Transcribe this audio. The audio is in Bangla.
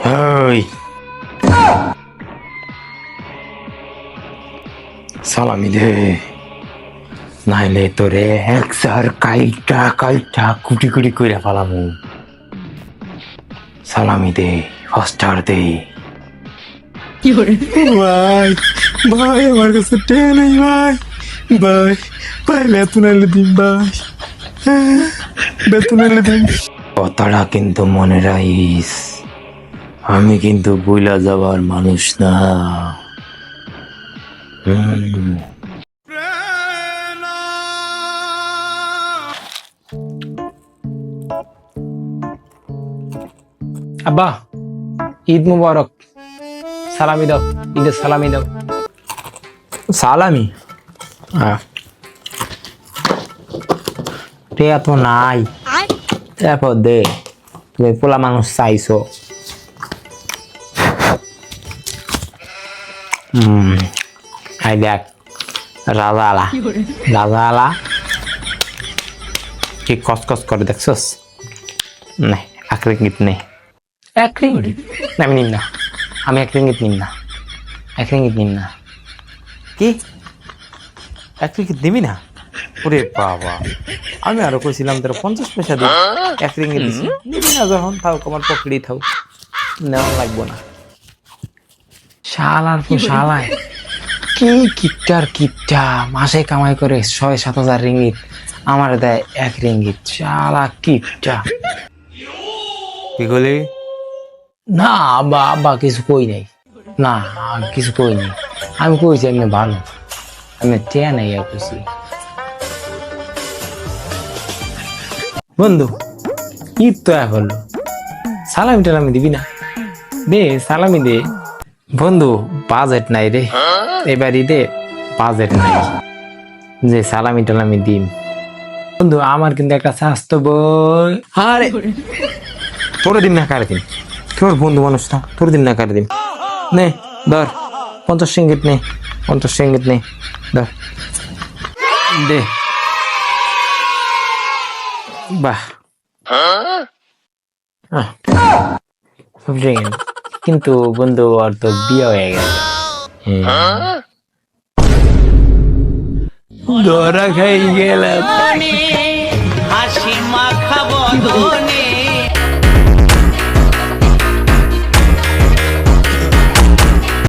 ওই। সালামি দে। নাইলে তোরে একসার কাইটা কাইটা কুটি কুটি কইরা ফালামু। সালামি দে ফাস্টার দে। ভাই ভাই আমার কাছে টে নাই ভাই। ভাই ভাই বেতন এলে দিন ভাই। হ্যাঁ, বেতন এলে দিন কথাটা কিন্তু মনে রাখিস। আমি কিন্তু বইলা যাবার মানুষ না। আব্বা ঈদ মুবারক। সালামি দাও ঈদের সালামি দাও। সালামি? রে এত নাই। তারপর দে তুমি পোলা মানুষ চাইছো। আই দেখ রাজা আলা রাজা আলা কি কসকস করে দেখছস? নাই এক রিঙ্গিত নেই এক রিঙ্গিত? না, আমি নিম না। আমি এক রিঙ্গিত নিম না। এক রিঙ্গিত নিম না। কি? এক রিঙ্গিত দিবি না? ওরে বাবা। আমি আরও কইছিলাম তোর পঞ্চাশ পয়সা দিই এক রিঙ্গিত দিছি। নিবি না যখন থাও আমার পকেটেই থাও নেওয়া লাগবো না। শালার পর শালায় কি কিপটার কিপটা মাসে কামাই করে ছয় সাত হাজার রিঙ্গিত আমার দেয় এক রিঙ্গিত। শালা কিপটা। কি বলি না আব্বা আব্বা কিছু কই নাই। না কিছু কই নাই। আমি কইছি এমনি ভালো? আমি টেয়া নাই আর কইছি বন্ধু ঈদ তো এক হলো সালামি টালামি দিবি না? দে সালামি দে। বন্ধু বাজেট নাই রে। এবার ঈদে বাজেট নাই। যে সালামি টালামি দিম। বন্ধু আমার কিন্তু একটা স্বাস্থ্য বই। আরে! তোর দিন না কারে দিন তোর বন্ধু মানুষ না তোর দিন না কারে দিন নে ধর পঞ্চাশ সিঙ্গিত নে পঞ্চাশ সিঙ্গিত নে ধর। দে। বাহ। রেগে। কিন্তু বন্ধু ওর তো বিয়ে হয়ে গেছে হ্যাঁ। ধরা খাই গেলাম হাসি মাখা বদন